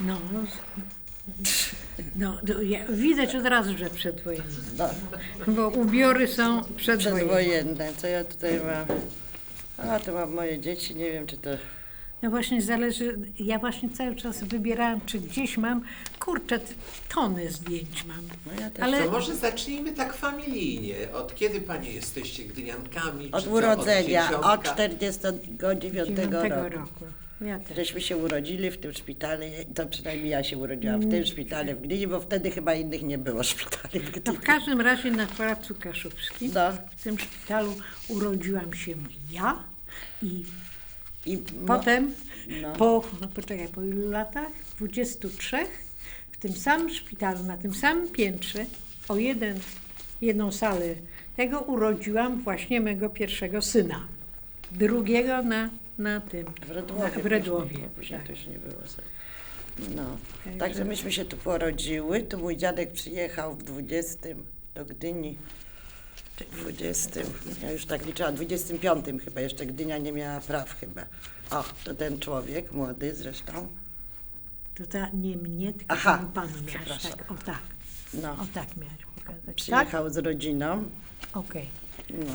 No, no, no ja, widać od razu, że przedwojenne, No, bo ubiory są przedwojenne. przedwojenne. Co ja tutaj mam? A, tu mam moje dzieci, nie wiem czy to... No właśnie zależy, ja właśnie cały czas wybierałam, czy gdzieś mam, kurczę, tony zdjęć mam. No ja też. Ale To może zacznijmy tak familijnie. Od kiedy panie jesteście gdyniankami? Od czy co, urodzenia, dzieciątka? od 49 dziewiątego roku. roku. Ja też. Żeśmy się urodzili w tym szpitalu, to przynajmniej ja się urodziłam w tym szpitalu w Gdyni, bo wtedy chyba innych nie było szpitali w No Gdyni. w każdym razie na Placu Kaszubskim, No. w tym szpitalu urodziłam się ja i I potem no. po, no poczekaj, po ilu latach? 23 w tym samym szpitalu, na tym samym piętrze, o jeden, jedną salę tego urodziłam właśnie mego pierwszego syna. Drugiego na, na tym, W Redłowie. na, w Redłowie. Później, później tak. to już nie było. No. Także- Także myśmy się tu porodziły. Tu mój dziadek przyjechał w 20 do Gdyni. W 20, ja już tak liczyłam, w 25 chyba, jeszcze Gdynia nie miała praw chyba. O, to ten człowiek, młody zresztą. To ta, nie mnie, tylko Aha, panu przepraszam. Tak, o tak, No, o tak miałeś pokazać. Tak? przyjechał z rodziną. Okej. No.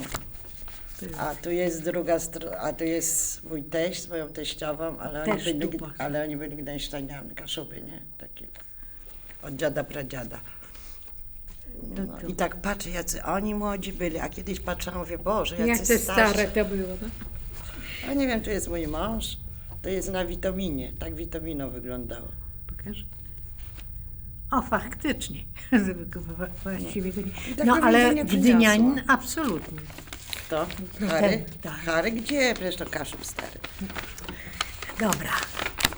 To A tu jest druga strona, a tu jest mój teść z moją teściową, ale oni, Też byli, tu ale oni byli gdańszczaniami, kaszuby, nie? Takie od dziada, pradziada. No I tak patrzę, jacy oni młodzi byli, a kiedyś patrzę, mówię, Boże, jacy Jak te stare to było. No? A nie wiem, tu jest mój mąż, to jest na witaminie, tak witamino wyglądało. Pokaż. O, faktycznie. Właściwie go nie. tak No, ale Gdynianin przyniosła. absolutnie. To? No Chary? ten, tak. Chary gdzie? Przecież to kaszub stary. Dobra.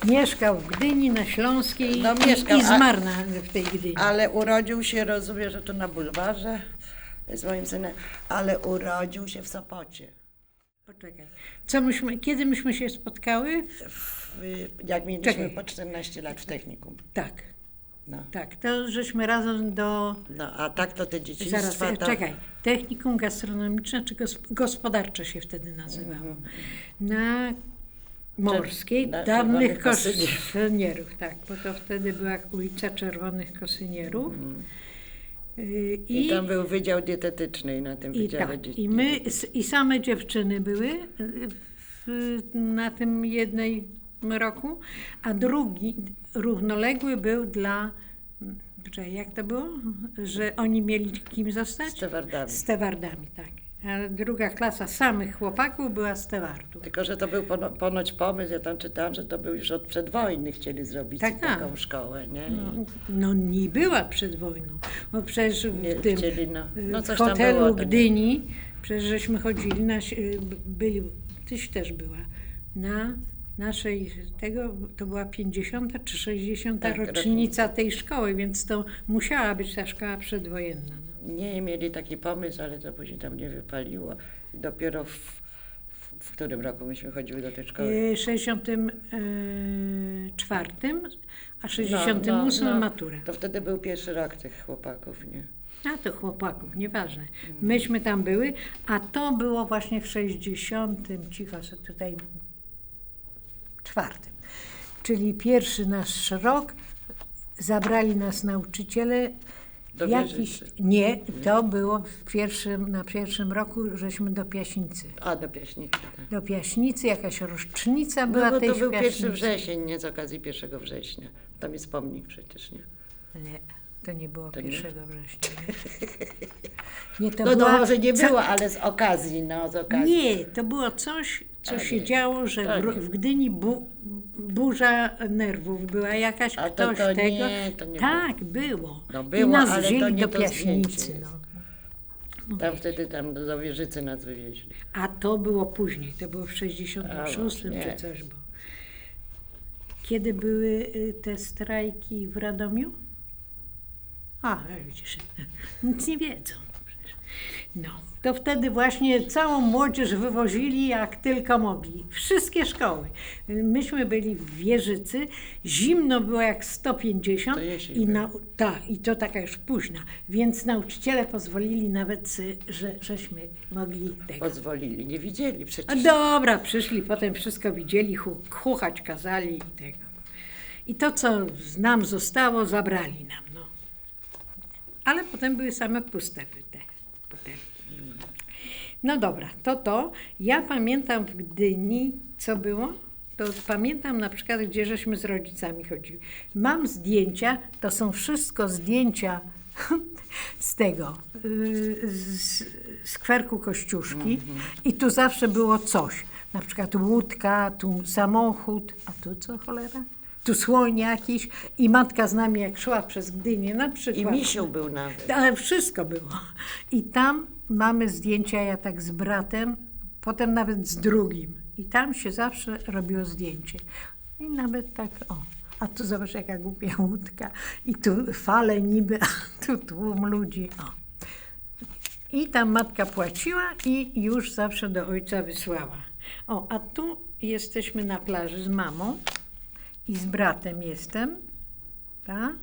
Mieszkał w Gdyni na Śląskiej No, i, mieszkał, i a- zmarł na, w tej Gdyni. Ale urodził się, rozumiem, że tu na bulwarze z moim synem, ale urodził się w Sopocie. Poczekaj. Co myśmy, kiedy myśmy się spotkały? W, jak mieliśmy Czekaj. po 14 lat w technikum. Tak, No. tak. To żeśmy razem do... no, a tak to te dzieciństwa... Zaraz, to... e, czekaj. Technikum gastronomiczne czy gos- gospodarcze się wtedy nazywało. Na Morskiej, Na dawnych Kosynierów. kosynierów, tak, bo to wtedy była ulica Czerwonych Kosynierów. Y, I, I, tam był wydział dietetyczny na tym i, wydziale tak, i my, i same dziewczyny były y, w, na tym jednej roku, a drugi, równoległy był dla, czekaj, jak to było, że oni mieli kim zostać? Stewardami. Stewardami, tak. A druga klasa samych chłopaków była stewardów. Tylko, że to był pono, ponoć pomysł, ja tam czytałam, że to był już od przedwojny chcieli zrobić Tak, tak. taką szkołę, nie? No, no nie była przed wojną, bo przecież w Nie tym chcieli, no. No tam hotelu było, Gdyni, przecież żeśmy chodzili, na, byli, tyś też była, na naszej, tego, to była 50 czy 60 Tak, rocznica tej szkoły, więc to musiała być ta szkoła przedwojenna. No. Nie mieli taki pomysł, ale to później tam nie wypaliło. I dopiero w, w, którym roku myśmy chodziły do tej szkoły? Y, 64, a 68 No, no, no. matura. To wtedy był pierwszy rok tych chłopaków, nie? A to chłopaków, nieważne. Myśmy tam były, a to było właśnie w 60, cicho tutaj, czwartym. Czyli pierwszy nasz rok, zabrali nas nauczyciele. Jakiś, nie, to było w pierwszym, na pierwszym roku, żeśmy do Piaśnicy. A, do Piaśnicy. Tak. Do Piaśnicy, jakaś rocznica była No bo tej to był Piaśnicy. pierwszy wrzesień, nie z okazji 1 września. Tam jest pomnik przecież, nie? Nie, to nie było To nie? 1 września. Nie, to No, była, no może nie było, ale z okazji, no z okazji. Nie, to było coś, co A się nie, działo, że to w, nie. w Gdyni bu, burza nerwów była jakaś, A to- ktoś to tego. nie, to nie tak, było. No I było, nas ale to wzięli nie do to Piaśnicy. No. Tam wtedy tam do Wieżycy nas wywieźli. A to było później, to było w 66 A, czy nie. coś było. Kiedy były y, te strajki w Radomiu? A, widzisz, nic nie wiedzą. No, to wtedy właśnie całą młodzież wywozili jak tylko mogli. Wszystkie szkoły. Myśmy byli w Wieżycy, zimno było jak 150 To jesień i, na, tak, i to taka już późna, więc nauczyciele pozwolili nawet, że, żeśmy mogli tego. Pozwolili, nie widzieli przecież. dobra, przyszli, potem wszystko widzieli, hu, chuchać kazali i tego. I to, co nam zostało, zabrali nam. No. Ale potem były same puste. No dobra, to to. Ja pamiętam w Gdyni, co było? To pamiętam na przykład, gdzie żeśmy z rodzicami chodzili. Mam zdjęcia, to są wszystko zdjęcia z tego, y, z skwerku Kościuszki i tu zawsze było coś. Na przykład łódka, tu samochód, a tu co cholera? Tu słoń jakiś i matka z nami jak szła przez Gdynię na przykład. I misiu był nawet. Ale wszystko było. I tam mamy zdjęcia, ja tak z bratem, potem nawet z drugim. I tam się zawsze robiło zdjęcie. I nawet tak, o. A tu zobacz, jaka głupia łódka. I tu fale niby, a tu tłum ludzi, o. I tam matka płaciła i już zawsze do ojca wysłała. O, a tu jesteśmy na plaży z mamą i z bratem jestem. Tak?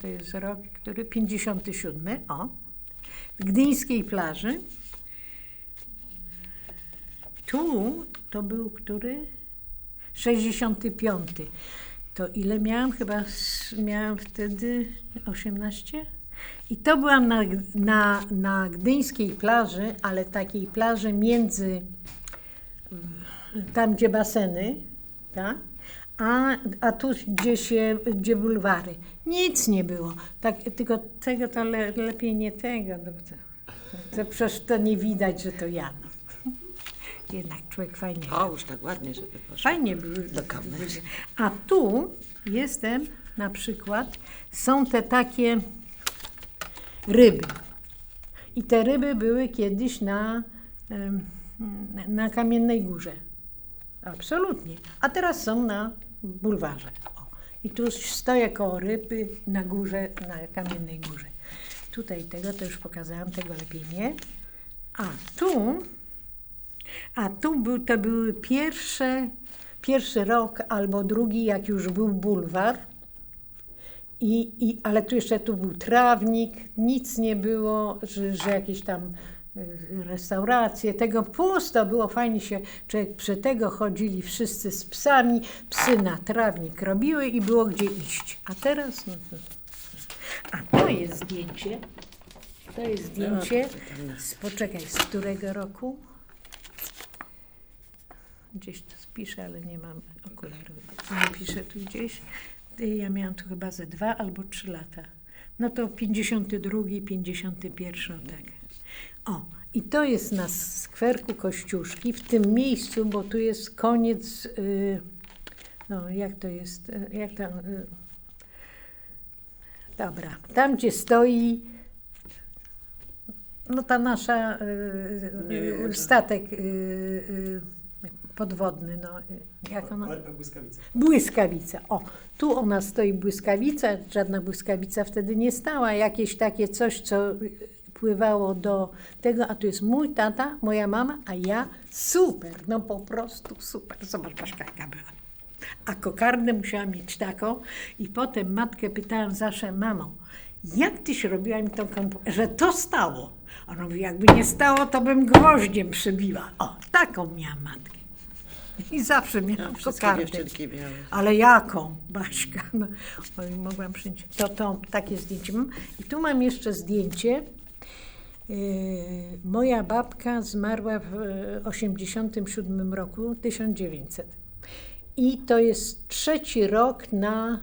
To, jest rok, który 57, o. Gdyńskiej plaży. Tu to był który? 65. To ile miałam? Chyba miałam wtedy 18? I to byłam na, na, na gdyńskiej plaży, ale takiej plaży między tam, gdzie baseny, tak? A, a tu, gdzie się, gdzie bulwary. Nic nie było. Tak, tylko tego to le, lepiej nie tego. No, to, to przecież to nie widać, że to ja. No. Jednak człowiek fajnie. O, już tak ładnie, żeby poszło. Fajnie były. Do kamery. A tu jestem na przykład, są te takie ryby. I te ryby były kiedyś na, na Kamiennej Górze. Absolutnie. A teraz są na bulwarze. O. I tu stoję koło ryby na górze, na Kamiennej Górze. Tutaj tego to już pokazałam, tego lepiej nie. A tu a tu był, to były pierwsze, pierwszy rok albo drugi, jak już był bulwar. I, i, ale tu jeszcze tu był trawnik, nic nie było, że, że jakieś tam restauracje, tego pusto było, fajnie się, człowiek przy tego chodzili wszyscy z psami, psy na trawnik robiły i było gdzie iść. A teraz, no to... A to jest zdjęcie, to jest zdjęcie, z, poczekaj, z którego roku? Gdzieś to spiszę, ale nie mam okularów. Nie piszę tu gdzieś. Ja miałam tu chyba ze dwa albo trzy lata. No to 52, 51, tak. O, i to jest na skwerku Kościuszki, w tym miejscu, bo tu jest koniec, y, no jak to jest, y, jak tam, y, dobra, tam gdzie stoi no ta nasza y, y, statek podwodny, no, jak ona? Błyskawica. Błyskawica. O, tu ona stoi błyskawica, żadna błyskawica wtedy nie stała, jakieś takie coś, co y, pływało do tego, a tu jest mój tata, moja mama, a ja super, no po prostu super. Zobacz, Baszka, jaka była. A kokardę musiałam mieć taką i potem matkę pytałam zawsze, mamo, jak tyś robiła mi tą komputerę, że to stało? Ona mówi, jakby nie stało, to bym gwoździem przybiła. O, taką miałam matkę. I zawsze miałam Wszystkie kokardę. miały. Ale jaką, Baśka? No, oj, mogłam przyjąć. To, to takie zdjęcie mam. I tu mam jeszcze zdjęcie. Yy, moja babka zmarła w e, 87 roku, 1900. I to jest trzeci rok na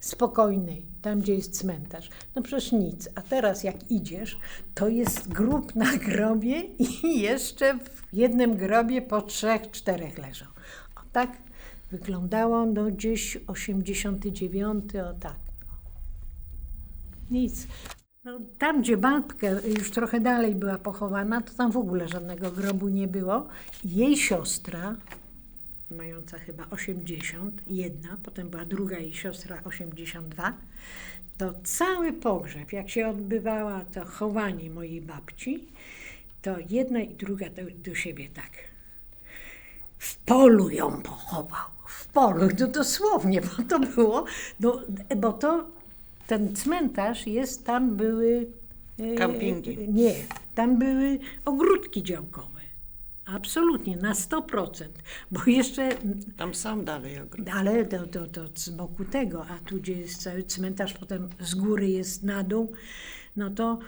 spokojnej, tam gdzie jest cmentarz. No przecież nic. A teraz jak idziesz, to jest grób na grobie i jeszcze w jednym grobie po trzech, czterech leżą. O tak wyglądało no gdzieś 89, o tak. Nic. No, tam, gdzie babkę już trochę dalej była pochowana, to tam w ogóle żadnego grobu nie było. Jej siostra, mająca chyba 80, jedna, potem była druga jej siostra 82, to cały pogrzeb, jak się odbywała to chowanie mojej babci, to jedna i druga do, do siebie tak. W polu ją pochował. W polu, no dosłownie, bo to było, no, bo to ten cmentarz jest, tam były. e, Kampingi. Nie, tam były ogródki działkowe. Absolutnie, na 100%. Bo jeszcze Tam są dalej ogrody. ale to, to, to z boku tego, a tu gdzie jest cały cmentarz, potem z góry jest na dół, no to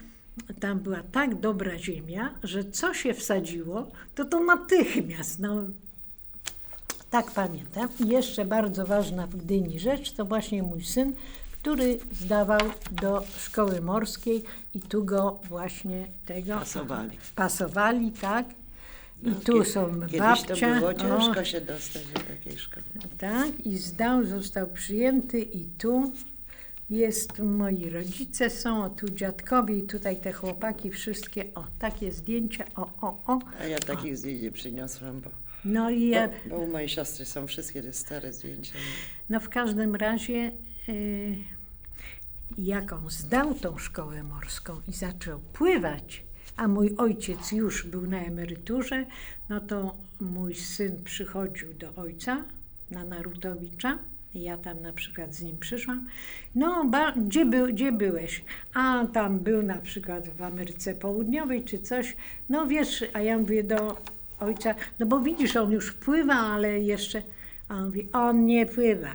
tam była tak dobra ziemia, że co się wsadziło, to to natychmiast. No, tak pamiętam. Jeszcze bardzo ważna w Gdyni rzecz, to właśnie mój syn, który zdawał do szkoły morskiej i tu go właśnie tego Pasowali. pasowali tak. I No, tu kie- są Kiedyś babcia. to było ciężko o, się dostać do takiej szkoły. tak, i zdał, został przyjęty i tu jest, moi rodzice są, o tu dziadkowie i tutaj te chłopaki wszystkie, o, takie zdjęcia, o, o, o. A ja takich zdjęć nie przyniosłam, bo, No i ja, bo, bo u mojej siostry są wszystkie te stare zdjęcia. no w każdym razie, y, jak on zdał tą szkołę morską i zaczął pływać, a mój ojciec już był na emeryturze, no to mój syn przychodził do ojca na Narutowicza. Ja tam na przykład z nim przyszłam. No, ba, gdzie, gdzie byłeś? A tam był na przykład w Ameryce Południowej czy coś. No wiesz, a ja mówię do ojca, no bo widzisz, on już pływa, ale jeszcze. A on mówi, on nie pływa.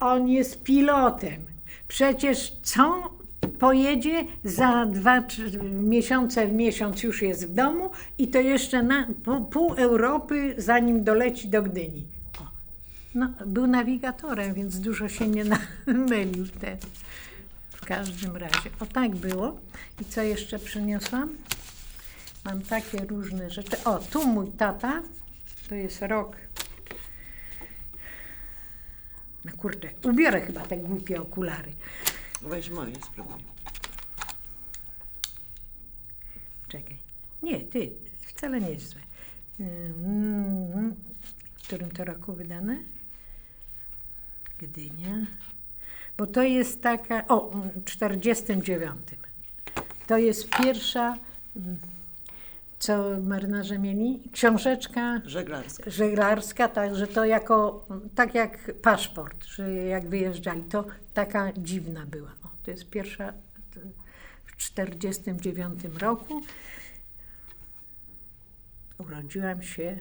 On jest pilotem. Przecież co pojedzie za dwa miesiące, miesiąc już jest w domu i to jeszcze na pół, Europy, zanim doleci do Gdyni. No, był nawigatorem, więc dużo się nie mylił wtedy. W każdym razie. O tak było. I co jeszcze przyniosłam? Mam takie różne rzeczy. O, tu mój tata. To jest rok. No kurczę, ubiorę chyba te głupie okulary. Weź moje spróbuj. Czekaj. Nie, ty, wcale nie jest złe. Mm, W którym to roku wydane? Gdynia. Bo to jest taka, o, w 49. To jest pierwsza, mm, co marynarze mieli, książeczka Żeglarska. żeglarska, także to jako, tak jak paszport, że jak wyjeżdżali, to taka dziwna była. O, to jest pierwsza w 49 roku. Urodziłam się,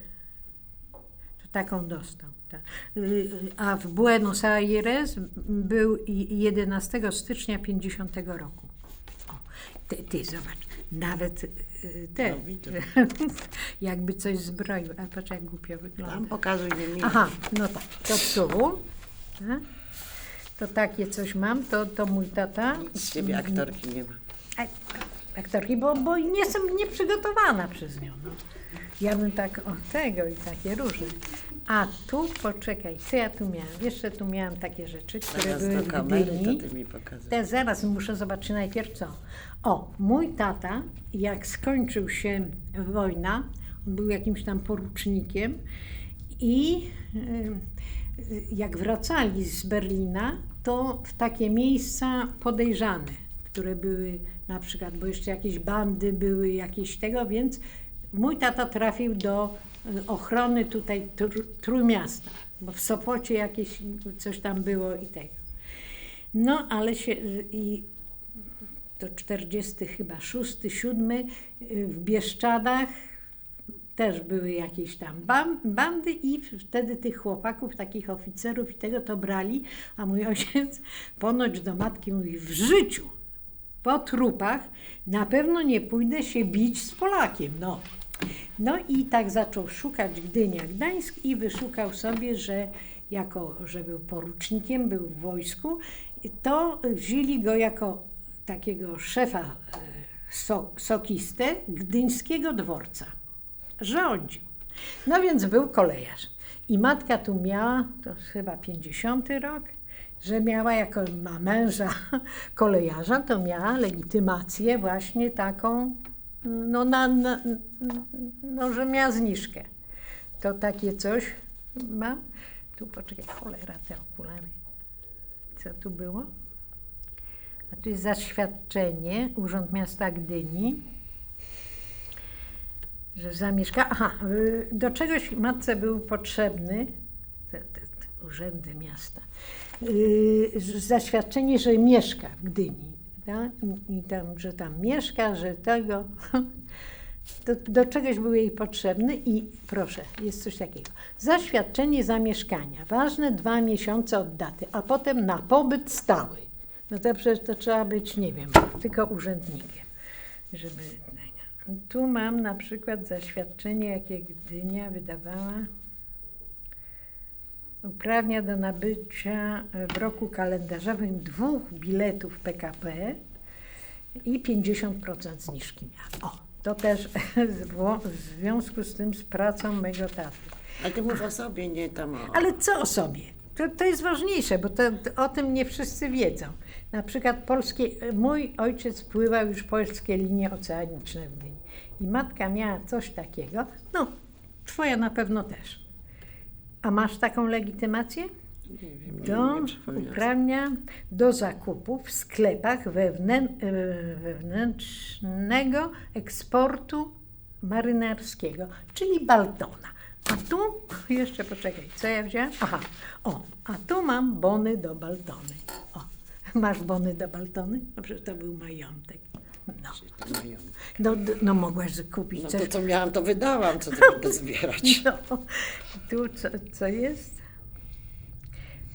to taką dostał. tak. Y, A w Buenos Aires był i- 11 stycznia 50 roku. O, ty, ty zobacz, nawet te, No, widzę. jakby coś zbroił, a patrz jak głupio Tam wygląda. pokazuj nie mi. Aha, no tak, to tu, tak? to takie coś mam, to, to mój tata. Nic z ciebie aktorki nie ma. A- Aktorki, bo, bo nie jestem nieprzygotowana przez nią. No. Ja bym tak o tego i takie różne. A tu, poczekaj, co ja tu miałam? Jeszcze tu miałam takie rzeczy, które Zaraz były do w kamery Gdyni. to ty mi pokazujesz. Te zaraz muszę zobaczyć najpierw co. O, mój tata, jak skończył się wojna, on był jakimś tam porucznikiem i y, jak wracali z Berlina, to w takie miejsca podejrzane, które były na przykład, bo jeszcze jakieś bandy były, jakieś tego, więc mój tata trafił do ochrony tutaj Tr- Trójmiasta, bo w Sopocie jakieś coś tam było i tego. No, ale się i to 40 chyba 6, 7 y, w Bieszczadach też były jakieś tam bandy i wtedy tych chłopaków, takich oficerów i tego to brali, a mój ojciec ponoć do matki mówi w życiu po trupach na pewno nie pójdę się bić z Polakiem, no. No i tak zaczął szukać Gdynia Gdańsk i wyszukał sobie, że jako, że był porucznikiem, był w wojsku, to wzięli go jako takiego szefa e, so, sokistę gdyńskiego dworca. Rządził. No więc był kolejarz. I matka tu miała, to chyba 50 rok, że miała, jako ma męża kolejarza, to miała legitymację właśnie taką, no, na, na, no że miała zniżkę. To takie coś mam. Tu poczekaj, cholera, te okulary. Co tu było? A tu jest zaświadczenie, Urząd Miasta Gdyni, że zamieszka. Aha, y, do czegoś matce był potrzebny, te, te, te urzędy miasta, y, zaświadczenie, że mieszka w Gdyni. Tak? I tam, że tam mieszka, że tego. do, do czegoś był jej potrzebny i proszę, jest coś takiego. Zaświadczenie zamieszkania, ważne dwa miesiące od daty, a potem na pobyt stały. No to przecież to trzeba być, nie wiem, tylko urzędnikiem, żeby... Tu mam na przykład zaświadczenie, jakie Gdynia wydawała. Uprawnia do nabycia w roku kalendarzowym dwóch biletów PKP i 50% zniżki miała. O, to też w związku z tym z pracą mego taty. Ale ty mów o sobie, nie tam o... Ale co o sobie? To, to jest ważniejsze, bo to, o tym nie wszyscy wiedzą. Na przykład polskie, mój ojciec pływał już polskie linie oceaniczne w Gdyni. I matka miała coś takiego, no twoja na pewno też. A masz taką legitymację? Nie wiem, Do nie uprawnia do zakupu w sklepach wewnę, e, wewnętrznego eksportu marynarskiego, czyli Baltona. A tu, jeszcze poczekaj, co ja wziąłem? Aha, o, a tu mam bony do Baltony. O, masz bony do Baltony? No przecież to był majątek. No, To no, d- no mogłaś kupić No coś. to co miałam, to wydałam, co ty będę zbierać. No, tu co, co jest?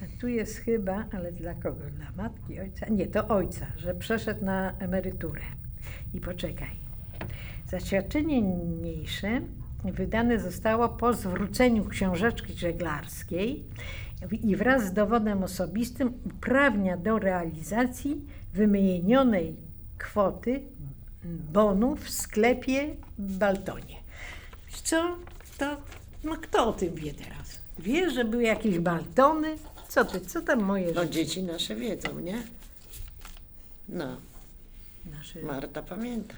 A tu jest chyba, ale dla kogo? Dla matki, ojca? Nie, to ojca, że przeszedł na emeryturę. I poczekaj. Zaświadczenie niniejsze wydane zostało po zwróceniu książeczki żeglarskiej i wraz z dowodem osobistym uprawnia do realizacji wymienionej kwoty bonu w sklepie w Baltonie. Co? To, no kto o tym wie teraz? Wie, że były jakieś baltony? Co ty, co tam moje No dzieci nasze wiedzą, nie? No, Nasze... Marta pamięta.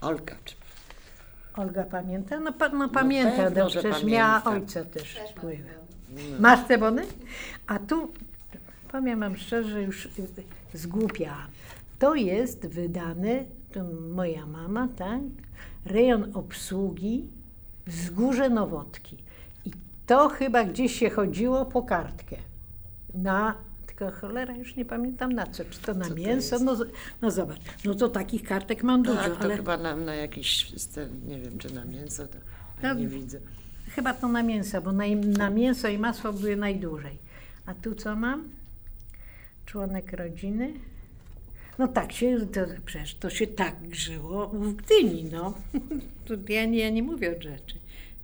Olka, czy... Olga pamięta? No, pa, no pamięta, pewno, no, że przecież pamięta. miała ojca też wpływ. Masz te bony? A tu, powiem wam szczerze, już y, zgłupiałam. To jest wydane, to moja mama, tak? Rejon obsługi Wzgórze Nowotki. I to chyba gdzieś się chodziło po kartkę. Na, tylko cholera, już nie pamiętam na co. Czy to na to mięso? No, z- no zobacz, no to takich kartek mam dużo, Tak, to ale... chyba na, na jakiś, nie wiem, czy na mięso, to No. nie widzę. Chyba to na mięso, bo na, na mięso i masło były najdłużej. A tu co mam? Członek rodziny. No tak się, to, przecież to się tak żyło w Gdyni, no. Ja, nie, ja nie mówię o rzeczy.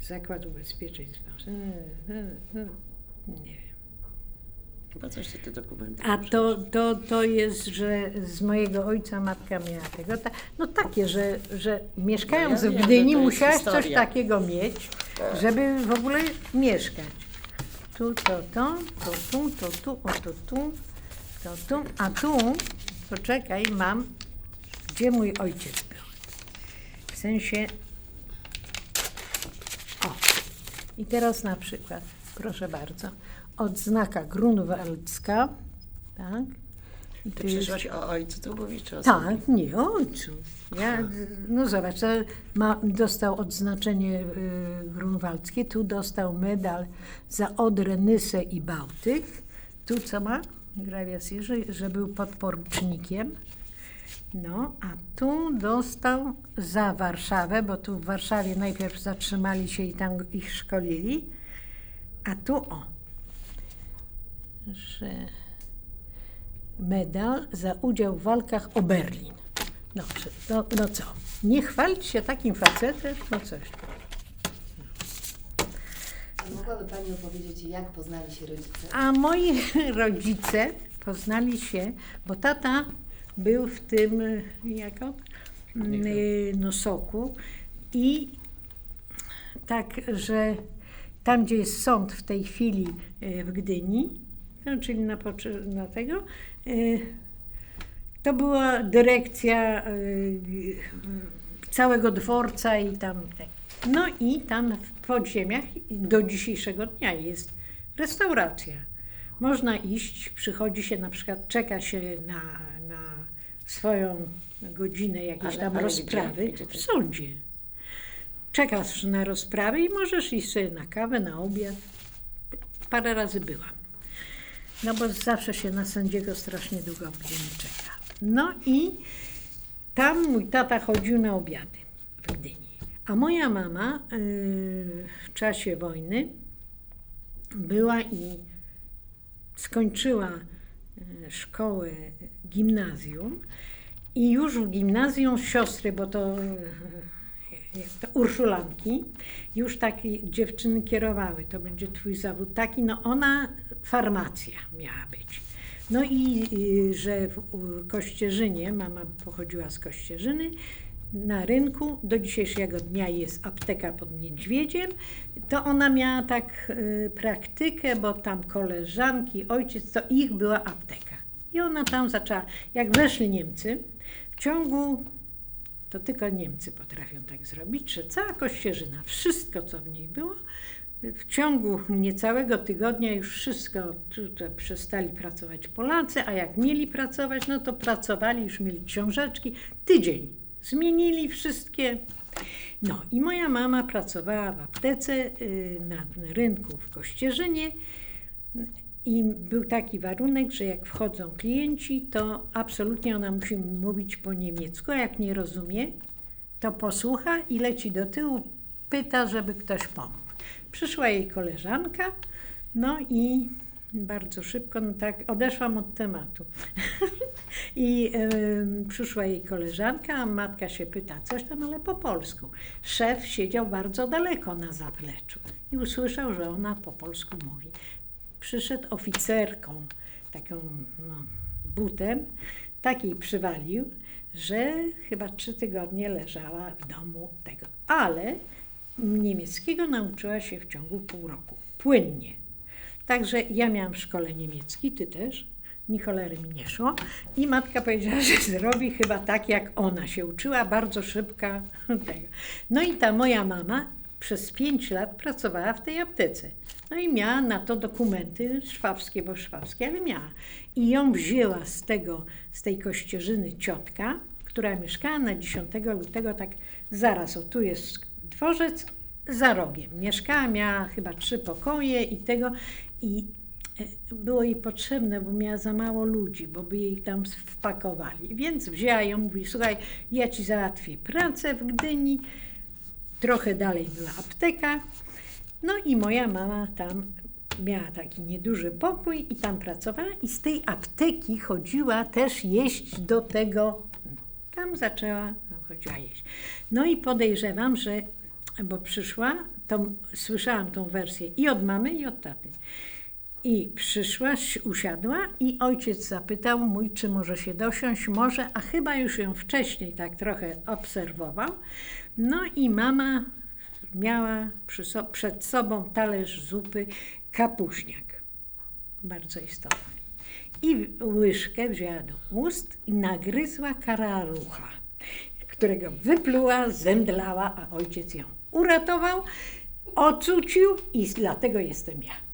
Zakład ubezpieczeń społecznych. Nie wiem. Chyba coś te dokumenty. A to, to, to jest, że z mojego ojca matka miała tego. Ta, no takie, że, że mieszkając No ja w wiem, Gdyni że to jest musiałaś coś historia. takiego mieć, żeby w ogóle mieszkać. Tu, to, to, to, tu, to, tu, o, to, tu, to, tu, a tu, poczekaj, mam, gdzie mój ojciec był. W sensie, o, i teraz na przykład, proszę bardzo, odznaka grunwaldzka, tak? Ty przyszłaś o ojcu sobie? tak, nie o ojcu. Ja, no zobacz, ma, dostał odznaczenie y, grunwaldzkie, tu dostał medal za Odrę, Nysę i Bałtyk. Tu co ma? Grawias Jerzy, że był podporucznikiem. No, a tu dostał za Warszawę, bo tu w Warszawie najpierw zatrzymali się i tam ich szkolili. A tu o, że medal za udział w walkach o Berlin. Dobrze, no, no co? Nie chwalić się takim facetem? No coś. Tu. Mogłaby Pani opowiedzieć, jak poznali się rodzice? A moi rodzice poznali się, bo tata był w tym, y, jako, y, no soku i tak, że tam, gdzie jest sąd w tej chwili y, w Gdyni, no, czyli na, na tego, y, to była dyrekcja y, całego dworca i tam. tak. No i tam w podziemiach do dzisiejszego dnia jest restauracja. Można iść, przychodzi się na przykład, czeka się na, na swoją godzinę jakiejś Ale- tam ale rozprawy gdzie? Gdzie w sądzie. Czekasz na rozprawę i możesz iść sobie na kawę, na obiad. Parę razy byłam. No bo zawsze się na sędziego strasznie długo w Gdyni czeka. No i tam mój tata chodził na obiady. w Gdyni. A moja mama y, w czasie wojny była i skończyła y, szkołę gimnazjum. I już w gimnazjum siostry, bo to, y, to Urszulanki, już takie dziewczyny kierowały, to będzie twój zawód taki, no ona farmacja miała być. No i że w Kościerzynie, mama pochodziła z Kościerzyny, na rynku do dzisiejszego dnia jest apteka pod Niedźwiedziem, to ona miała tak y, praktykę, bo tam koleżanki, ojciec, to ich była apteka. I ona tam zaczęła, jak weszli Niemcy, w ciągu, to tylko Niemcy potrafią tak zrobić, że cała Kościerzyna, wszystko co w niej było, w ciągu niecałego tygodnia już wszystko tutaj przestali pracować Polacy, a jak mieli pracować, no to pracowali, już mieli książeczki. Tydzień zmienili wszystkie. No i moja mama pracowała w aptece y, na rynku w Kościerzynie i był taki warunek, że jak wchodzą klienci, to absolutnie ona musi mówić po niemiecku, a jak nie rozumie, to posłucha i leci do tyłu, pyta, żeby ktoś pomógł. Przyszła jej koleżanka, no i bardzo szybko, no tak, odeszłam od tematu. I em, przyszła jej koleżanka, a matka się pyta, coś tam, ale po polsku. Szef siedział bardzo daleko na zapleczu i usłyszał, że ona po polsku mówi. Przyszedł oficerką, taką no, butem, takiej przywalił, że chyba trzy tygodnie leżała w domu tego. Ale niemieckiego nauczyła się w ciągu pół roku. Płynnie. Także ja miałam w szkole niemiecki, ty też. Ni cholery mi nie szło. I matka powiedziała, że zrobi chyba tak, jak ona się uczyła, bardzo szybka. No i ta moja mama przez pięć lat pracowała w tej aptece. No i miała na to dokumenty szwabskie, bo szwabskie, ale miała. I ją wzięła z tego, z tej kościerzyny ciotka, która mieszkała na 10 lutego, tak zaraz, o tu jest dworzec, za rogiem. Mieszkała, miała chyba trzy pokoje i tego. I było jej potrzebne, bo miała za mało ludzi, bo by jej tam wpakowali. Więc wzięła ją, mówi, słuchaj, ja ci załatwię pracę w Gdyni. Trochę dalej była apteka. No i moja mama tam miała taki nieduży pokój i tam pracowała i z tej apteki chodziła też jeść do tego. Tam zaczęła, no, chodziła jeść. No i podejrzewam, że, bo przyszła, to słyszałam tą wersję i od mamy, i od taty. I przyszła, si- usiadła i ojciec zapytał mój, czy może się dosiąść. Może, a chyba już ją wcześniej tak trochę obserwował. No i mama miała so, przed sobą talerz zupy kapuśniak. Bardzo istotny. I łyżkę wzięła do ust i nagryzła karalucha, którego wypluła, zemdlała, a ojciec ją uratował, ocucił i dlatego jestem ja.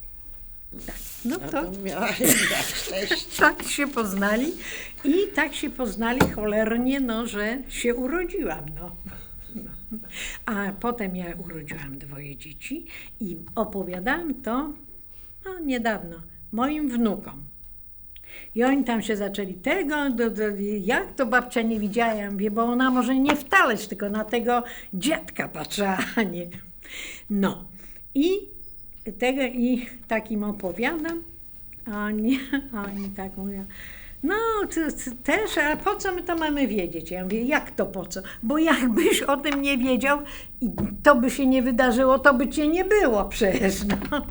Tak, no No to to jednak szczęście. tak się poznali i tak się poznali cholernie, no, że się urodziłam. No. No. A potem ja urodziłam dwoje dzieci i opowiadałam to no, niedawno moim wnukom. I oni tam się zaczęli tego, do, do, jak to babcia nie widziała, ja mówię, bo ona może nie w talerz, tylko na tego dziadka patrzyła, a nie. No i tego i takim opowiadam, a oni, a oni tak mówią, no ty, ty też, ale po co my to mamy wiedzieć? Ja mówię, jak to po co? Bo jakbyś o tym nie wiedział i to by się nie wydarzyło, to by cię nie było przecież. No.